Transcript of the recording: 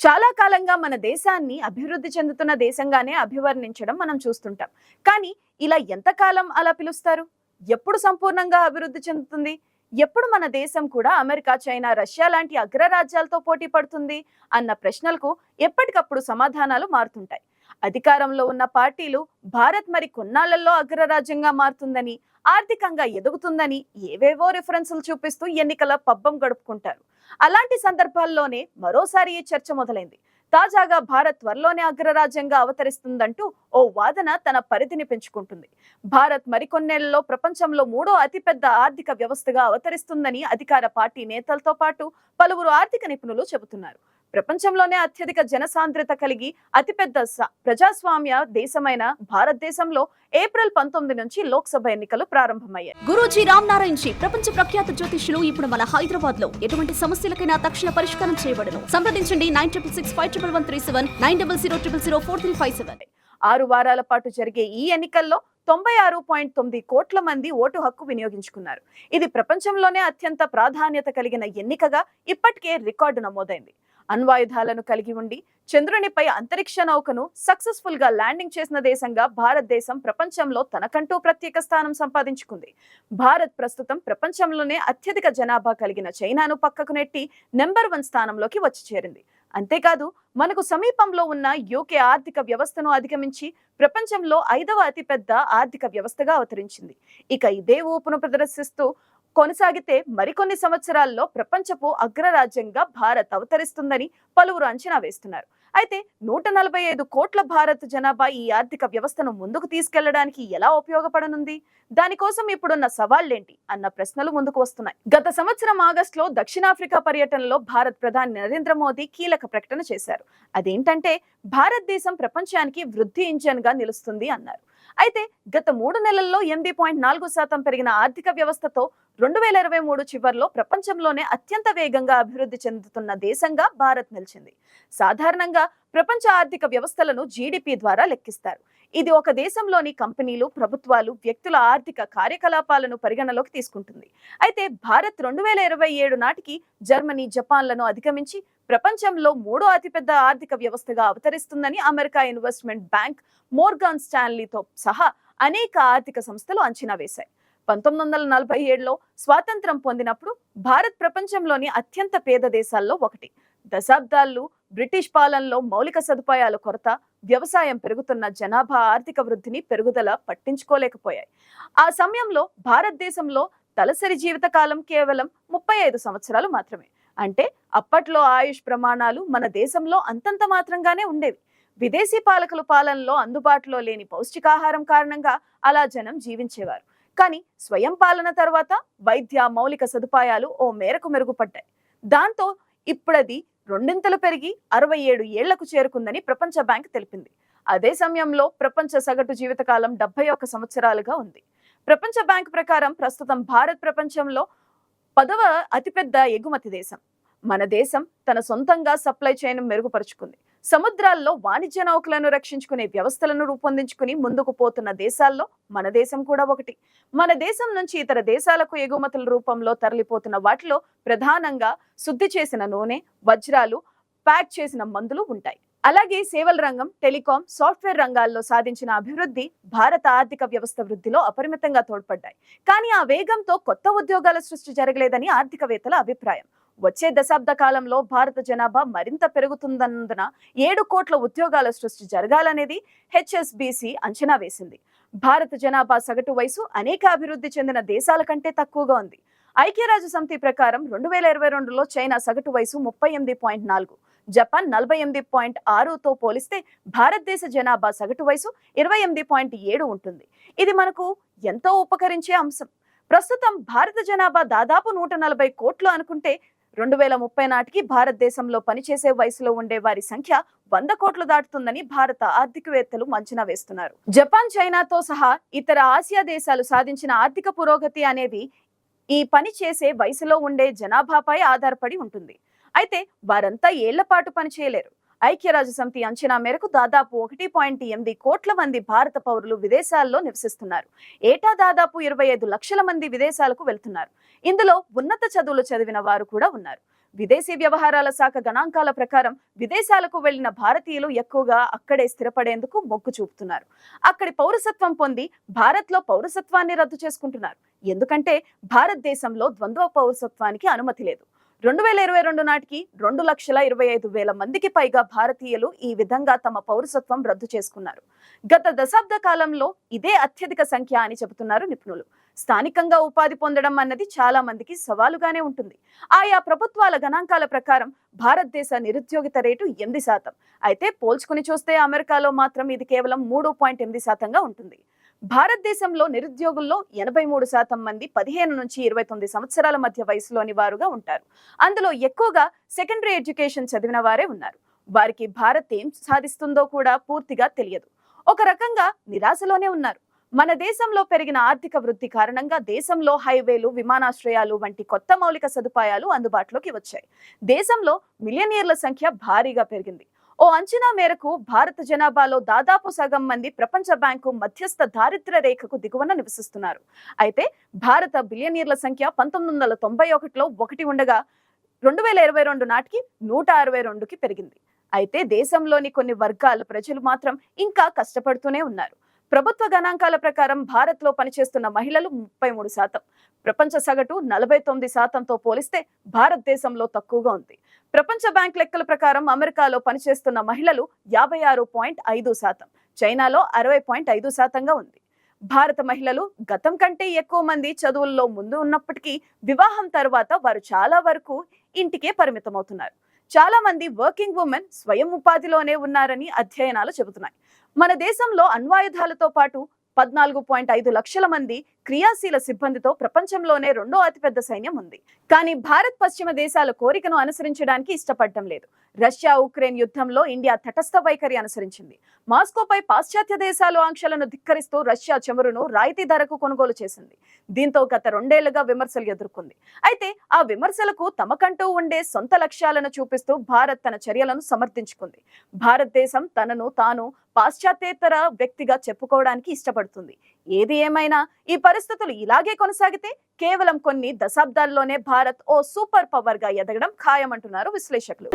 చాలా కాలంగా మన దేశాన్ని అభివృద్ధి చెందుతున్న దేశంగానే అభివర్ణించడం మనం చూస్తుంటాం. కానీ ఇలా ఎంతకాలం అలా పిలుస్తారు? ఎప్పుడు సంపూర్ణంగా అభివృద్ధి చెందుతుంది? ఎప్పుడు మన దేశం కూడా అమెరికా చైనా రష్యా లాంటి అగ్రరాజ్యాలతో పోటీ పడుతుంది? అన్న ప్రశ్నలకు ఎప్పటికప్పుడు సమాధానాలు మారుతుంటాయి. అధికారంలో ఉన్న పార్టీలు భారత్ మరి కొన్నాళ్ళలో అగ్రరాజ్యంగా మారుతుందని ఆర్థికంగా ఎదుగుతుందని ఏవేవో రిఫరెన్సులు చూపిస్తూ ఎన్నికల పబ్బం గడుపుకుంటారు. అలాంటి సందర్భాల్లోనే మరోసారి ఈ చర్చ మొదలైంది. తాజాగా భారత్ త్వరలోనే అగ్రరాజ్యంగా అవతరిస్తుందంటూ ఓ వాదన తన పరిధిని పెంచుకుంటుంది. భారత్ మరికొన్నేళ్ళలో ప్రపంచంలో మూడో అతిపెద్ద ఆర్థిక వ్యవస్థగా అవతరిస్తుందని అధికార పార్టీ నేతలతో పాటు పలువురు ఆర్థిక నిపుణులు చెబుతున్నారు. ప్రపంచంలోనే అత్యధిక జనసాంద్రత కలిగి అతిపెద్ద ప్రజాస్వామ్య దేశమైన భారతదేశంలో ఏప్రిల్ పంతొమ్మిది నుంచి లోక్సభ ఎన్నికలు ప్రారంభమయ్యాయి. గురూజీ రామ్ నారాయణ్ జీ ప్రపంచ ప్రఖ్యాత జ్యోతిష్యులు ఇప్పుడు మన హైదరాబాద్లో ఎటువంటి సమస్యలకైనా తక్షణ పరిష్కారం చేయబడను. సంప్రదించండి nine triple six five triple one three seven nine double zero triple zero four three five seven. ఆరు వారాల పాటు జరిగే ఈ ఎన్నికల్లో తొంభై ఆరు పాయింట్ తొమ్మిది కోట్ల మంది ఓటు హక్కు వినియోగించుకున్నారు. ఇది ప్రపంచంలోనే అత్యంత ప్రాధాన్యత కలిగిన ఎన్నికగా ఇప్పటికే రికార్డు నమోదైంది. అణ్వాయుధాలను కలిగి ఉండి చంద్రునిపై అంతరిక్ష నౌకను సక్సెస్ఫుల్గా ల్యాండింగ్ చేసిన దేశంగా భారతదేశం ప్రపంచంలో తనకంటూ ప్రత్యేక స్థానం సంపాదించుకుంది. భారత్ ప్రస్తుతం ప్రపంచంలోనే అత్యధిక జనాభా కలిగిన చైనాను పక్కకు నెట్టి నెంబర్ వన్ స్థానంలోకి వచ్చి చేరింది. అంతేకాదు మనకు సమీపంలో ఉన్న యూకే ఆర్థిక వ్యవస్థను అధిగమించి ప్రపంచంలో ఐదవ అతిపెద్ద ఆర్థిక వ్యవస్థగా అవతరించింది. ఇక ఇదే ఊపును ప్రదర్శిస్తూ కొనసాగితే మరికొన్ని సంవత్సరాల్లో ప్రపంచపు అగ్రరాజ్యంగా భారత్ అవతరిస్తుందని పలువురు అంచనా వేస్తున్నారు. అయితే నూట నలభై ఐదు కోట్ల భారత్ జనాభా ఈ ఆర్థిక వ్యవస్థను ముందుకు తీసుకెళ్ళడానికి ఎలా ఉపయోగపడనుంది? దానికోసం ఇప్పుడున్న సవాళ్ళేంటి అన్న ప్రశ్నలు ముందుకు వస్తున్నాయి. గత సంవత్సరం ఆగస్టులో దక్షిణాఫ్రికా పర్యటనలో భారత్ ప్రధాని నరేంద్ర మోదీ కీలక ప్రకటన చేశారు. అదేంటంటే భారతదేశం ప్రపంచానికి వృద్ధి ఇంజన్గా నిలుస్తుంది అన్నారు. అయితే గత మూడు నెలల్లో ఎనిమిది పాయింట్ నాలుగు శాతం పెరిగిన ఆర్థిక వ్యవస్థతో రెండు వేల ఇరవై మూడు చివరిలో ప్రపంచంలోనే అత్యంత వేగంగా అభివృద్ధి చెందుతున్న దేశంగా భారత్ నిలిచింది. సాధారణంగా ప్రపంచ ఆర్థిక వ్యవస్థలను జీడిపి ద్వారా లెక్కిస్తారు. ఇది ఒక దేశంలోని కంపెనీలు ప్రభుత్వాలు వ్యక్తుల ఆర్థిక కార్యకలాపాలను పరిగణలోకి తీసుకుంటుంది. అయితే భారత్ రెండు వేల ఇరవై ఏడు నాటికి జర్మనీ జపాన్లను అధిగమించి ప్రపంచంలో మూడో అతిపెద్ద ఆర్థిక వ్యవస్థగా అవతరిస్తుందని అమెరికా ఇన్వెస్ట్మెంట్ బ్యాంక్ మోర్గాన్ స్టాన్లీతో సహా అనేక ఆర్థిక సంస్థలు అంచనా వేశాయి. పంతొమ్మిది వందల నలభై ఏడులో స్వాతంత్రం పొందినప్పుడు భారత్ ప్రపంచంలోని అత్యంత పేద దేశాల్లో ఒకటి. దశాబ్దాలు బ్రిటిష్ పాలనలో మౌలిక సదుపాయాల కొరత వ్యవసాయం పెరుగుతున్న జనాభా ఆర్థిక వృద్ధిని పెరుగుదల పట్టించుకోలేకపోయాయి. ఆ సమయంలో భారతదేశంలో తలసరి జీవితకాలం కేవలం ముప్పై ఐదు సంవత్సరాలు మాత్రమే. అంటే అప్పట్లో ఆయుష్ ప్రమాణాలు మన దేశంలో అంతంత మాత్రంగానే ఉండేవి. విదేశీ పాలకుల పాలనలో అందుబాటులో లేని పౌష్టికాహారం కారణంగా అలా జనం జీవించేవారు. కానీ స్వయం పాలన తర్వాత వైద్య మౌలిక సదుపాయాలు ఓ మేరకు మెరుగుపడ్డాయి. దాంతో ఇప్పుడది రెండింతలు పెరిగి అరవై ఏడు ఏళ్ళకు చేరుకుందని ప్రపంచ బ్యాంక్ తెలిపింది. అదే సమయంలో ప్రపంచ సగటు జీవితకాలం డెబ్బై ఒక్క సంవత్సరాలుగా ఉంది. ప్రపంచ బ్యాంక్ ప్రకారం ప్రస్తుతం భారత్ ప్రపంచంలో పదవ అతిపెద్ద ఎగుమతి దేశం. మన దేశం తన సొంతంగా సప్లై చైన్ మెరుగుపరుచుకుంది. సముద్రాల్లో వాణిజ్య నౌకలను రక్షించుకునే వ్యవస్థలను రూపొందించుకుని ముందుకు పోతున్న దేశాల్లో మన దేశం కూడా ఒకటి. మన దేశం నుంచి ఇతర దేశాలకు ఎగుమతుల రూపంలో తరలిపోతున్న వాటిలో ప్రధానంగా శుద్ధి చేసిన నూనె వజ్రాలు ప్యాక్ చేసిన మందులు ఉంటాయి. అలాగే సేవల రంగం టెలికాం సాఫ్ట్వేర్ రంగాల్లో సాధించిన అభివృద్ధి భారత ఆర్థిక వ్యవస్థ వృద్ధిలో అపరిమితంగా తోడ్పడ్డాయి. కానీ ఆ వేగంతో కొత్త ఉద్యోగాల సృష్టి జరగలేదని ఆర్థికవేత్తల అభిప్రాయం. వచ్చే దశాబ్ద కాలంలో భారత జనాభా మరింత పెరుగుతుందన్నందున ఏడు కోట్ల ఉద్యోగాల సృష్టి జరగాలనేది హెచ్ఎస్బిసి అంచనా వేసింది. భారత జనాభా సగటు వయసు అనేక అభివృద్ధి చెందిన దేశాల కంటే తక్కువగా ఉంది. ఐక్యరాజ్య సమితి ప్రకారం రెండు వేల ఇరవై రెండులో చైనా సగటు వయసు ముప్పై ఎనిమిది పాయింట్ నాలుగు జపాన్ నలభై ఎనిమిది పాయింట్ ఆరుతో పోలిస్తే భారతదేశ జనాభా సగటు వయసు ఇరవై ఎనిమిది పాయింట్ ఏడు ఉంటుంది. ఇది మనకు ఎంతో ఉపకరించే అంశం. ప్రస్తుతం భారత జనాభా దాదాపు నూట నలభై కోట్లు అనుకుంటే రెండు వేల ముప్పై నాటికి భారతదేశంలో పనిచేసే వయసులో ఉండే వారి సంఖ్య వంద కోట్లు దాటుతుందని భారత ఆర్థికవేత్తలు అంచనా వేస్తున్నారు. జపాన్ చైనాతో సహా ఇతర ఆసియా దేశాలు సాధించిన ఆర్థిక పురోగతి అనేది ఈ పని చేసే వయసులో ఉండే జనాభాపై ఆధారపడి ఉంటుంది. అయితే వారంతా ఏళ్ళ పాటు పనిచేయలేరు. ఐక్యరాజ్య సమితి అంచనా మేరకు దాదాపు ఒకటి పాయింట్ ఎనిమిది కోట్ల మంది భారత పౌరులు విదేశాల్లో నివసిస్తున్నారు. ఏటా దాదాపు ఇరవై ఐదు లక్షల మంది విదేశాలకు వెళ్తున్నారు. ఇందులో ఉన్నత చదువులు చదివిన వారు కూడా ఉన్నారు. విదేశీ వ్యవహారాల శాఖ గణాంకాల ప్రకారం విదేశాలకు వెళ్ళిన భారతీయులు ఎక్కువగా అక్కడే స్థిరపడేందుకు మొగ్గు చూపుతున్నారు. అక్కడి పౌరసత్వం పొంది భారత్లో పౌరసత్వాన్ని రద్దు చేసుకుంటున్నారు. ఎందుకంటే భారతదేశంలో ద్వంద్వ పౌరసత్వానికి అనుమతి లేదు. రెండు వేల ఇరవై రెండు నాటికి రెండు లక్షల ఇరవై ఐదు వేల మందికి పైగా భారతీయులు ఈ విధంగా తమ పౌరసత్వం రద్దు చేసుకున్నారు. గత దశాబ్ద కాలంలో ఇదే అత్యధిక సంఖ్య అని చెబుతున్నారు నిపుణులు. స్థానికంగా ఉపాధి పొందడం అన్నది చాలా మందికి సవాలుగానే ఉంటుంది. ఆయా ప్రభుత్వాల గణాంకాల ప్రకారం భారతదేశ నిరుద్యోగిత రేటు ఎనిమిది శాతం. అయితే పోల్చుకుని చూస్తే అమెరికాలో మాత్రం ఇది కేవలం మూడు పాయింట్ ఎనిమిది శాతంగా ఉంటుంది. భారతదేశంలో నిరుద్యోగుల్లో ఎనభై మూడు శాతం మంది పదిహేను నుంచి ఇరవై తొమ్మిది సంవత్సరాల మధ్య వయసులోని వారుగా ఉంటారు. అందులో ఎక్కువగా సెకండరీ ఎడ్యుకేషన్ చదివిన వారే ఉన్నారు. వారికి భారత్ ఏం సాధిస్తుందో కూడా పూర్తిగా తెలియదు. ఒక రకంగా నిరాశలోనే ఉన్నారు. మన దేశంలో పెరిగిన ఆర్థిక వృద్ధి కారణంగా దేశంలో హైవేలు విమానాశ్రయాలు వంటి కొత్త మౌలిక సదుపాయాలు అందుబాటులోకి వచ్చాయి. దేశంలో మిలియనీర్ల సంఖ్య భారీగా పెరిగింది. ఓ అంచనా మేరకు భారత జనాభాలో దాదాపు సగం మంది ప్రపంచ బ్యాంకు మధ్యస్థ దారిద్ర రేఖకు దిగువన నివసిస్తున్నారు. అయితే భారత బిలియనీర్ల సంఖ్య పంతొమ్మిది వందల తొంభై ఒకటిలో ఒకటి ఉండగా రెండు వేల ఇరవై రెండు నాటికి నూట అరవై రెండుకి పెరిగింది. అయితే దేశంలోని కొన్ని వర్గాల ప్రజలు మాత్రం ఇంకా కష్టపడుతూనే ఉన్నారు. ప్రభుత్వ గణాంకాల ప్రకారం భారత్లో పనిచేస్తున్న మహిళలు ముప్పై మూడు శాతం. ప్రపంచ సగటు నలభై తొమ్మిది శాతంతో పోలిస్తే భారతదేశంలో తక్కువగా ఉంది. ప్రపంచ బ్యాంక్ లెక్కల ప్రకారం అమెరికాలో పనిచేస్తున్న మహిళలు యాభై ఆరు పాయింట్ ఐదు శాతం. చైనాలో అరవై పాయింట్ ఐదు శాతంగా ఉంది. భారత మహిళలు గతం కంటే ఎక్కువ మంది చదువుల్లో ముందు ఉన్నప్పటికీ వివాహం తర్వాత వారు చాలా వరకు ఇంటికే పరిమితమవుతున్నారు. చాలా మంది వర్కింగ్ ఉమెన్ స్వయం ఉపాధిలోనే ఉన్నారని అధ్యయనాలు చెబుతున్నాయి. మన దేశంలో అణ్వాయుధాలతో పాటు పద్నాలుగు పాయింట్ ఐదు లక్షల మంది క్రియాశీల సిబ్బందితో ప్రపంచంలోనే రెండో అతిపెద్ద సైన్యం ఉంది. కానీ భారత్ పశ్చిమ దేశాల కోరికను అనుసరించడానికి ఇష్టపడటం లేదు. రష్యా ఉక్రెయిన్ యుద్ధంలో ఇండియా తటస్థ వైఖరి అనుసరించింది. మాస్కోపై పాశ్చాత్య దేశాలు ఆంక్షలను ధిక్కరిస్తూ రష్యా చమురును రాయితీ ధరకు కొనుగోలు చేసింది. దీంతో గత రెండేళ్ళుగా విమర్శలు ఎదుర్కొంది. అయితే ఆ విమర్శలకు తమకంటూ ఉండే సొంత లక్ష్యాలను చూపిస్తూ భారత్ తన చర్యలను సమర్థించుకుంది. భారతదేశం తనను తాను పాశ్చాత్యేతర వ్యక్తిగా చెప్పుకోవడానికి ఇష్టపడుతుంది. ఏది ఏమైనా ఈ పరిస్థితులు ఇలాగే కొనసాగితే కేవలం కొన్ని దశాబ్దాల్లోనే భారత్ ఓ సూపర్ పవర్గా ఎదగడం ఖాయమంటున్నారు విశ్లేషకులు.